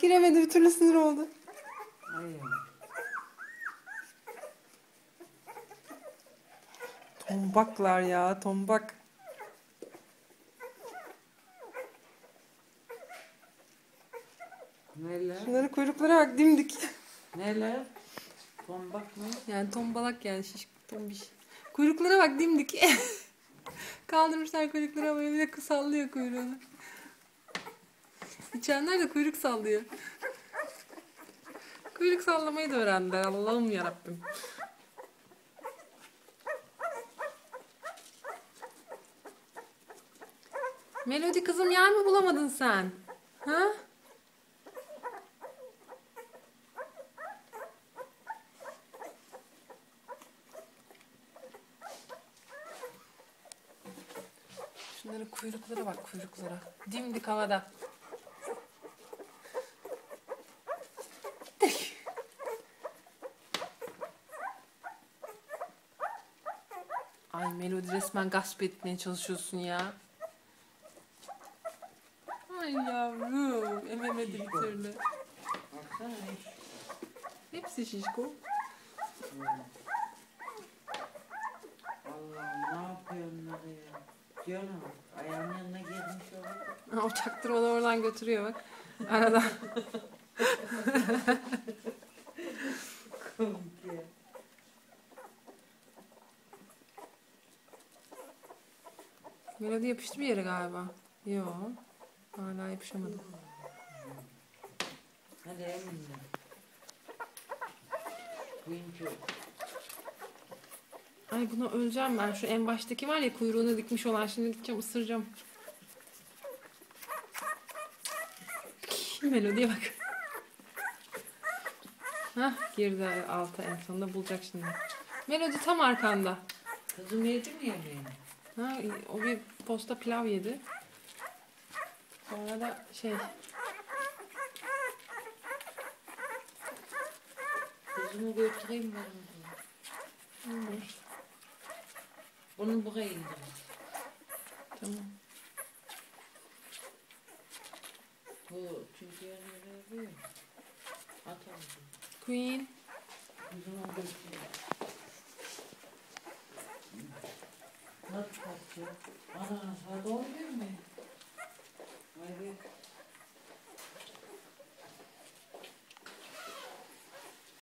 Giremedi bir türlü sinir oldu. Ay. Tombaklar ya tombak. Neler? Şunların kuyruklara bak dimdik. Neler? Tombak mı? Yani tombalak yani şiş tombiş. Kuyruklara bak dimdik. Kaldırmışlar kuyrukları havaya bir de sallıyor kuyruğunu. İçenler de kuyruk sallıyor. Kuyruk sallamayı da öğrendiler Allah'ım yarabbim. Melodi kızım yer mi bulamadın sen? Ha? Şunların kuyruklara bak kuyruklara. Dimdik havada. Ay Melodi resmen gasp etmeye çalışıyorsun ya. Ay yavrum. Ememedi bir türlü. Baksana. Hepsi şişko. Allah'ım ne yapıyor onları ya? Canım ayağımın yanına gelmiş. Ha, O çaktırmadan oradan götürüyor bak. Arada. Komik ya. Melodi yapıştı bir yere galiba. Yo. Hala yapışamadı. Hadi. Kuyuncu. Ay buna öleceğim ben. Şu en baştaki var ya kuyruğunu dikmiş olan. Şimdi gideceğim ısıracağım. Melodiye bak. Hah girdi alta en sonunda bulacak şimdi. Melodi tam arkanda. Kızım yedi mi yemeğini? Ha, o bir posta pilav yedi. Sonra da şey Kızımı götüreyim ben onu. olur. Onu buraya indirin. Tamam. Bu çünkü yerine veriyor. Atalım. Queen. Kızımı götüreyim. Nasıl kaçıyor? Ana saat 11 mi?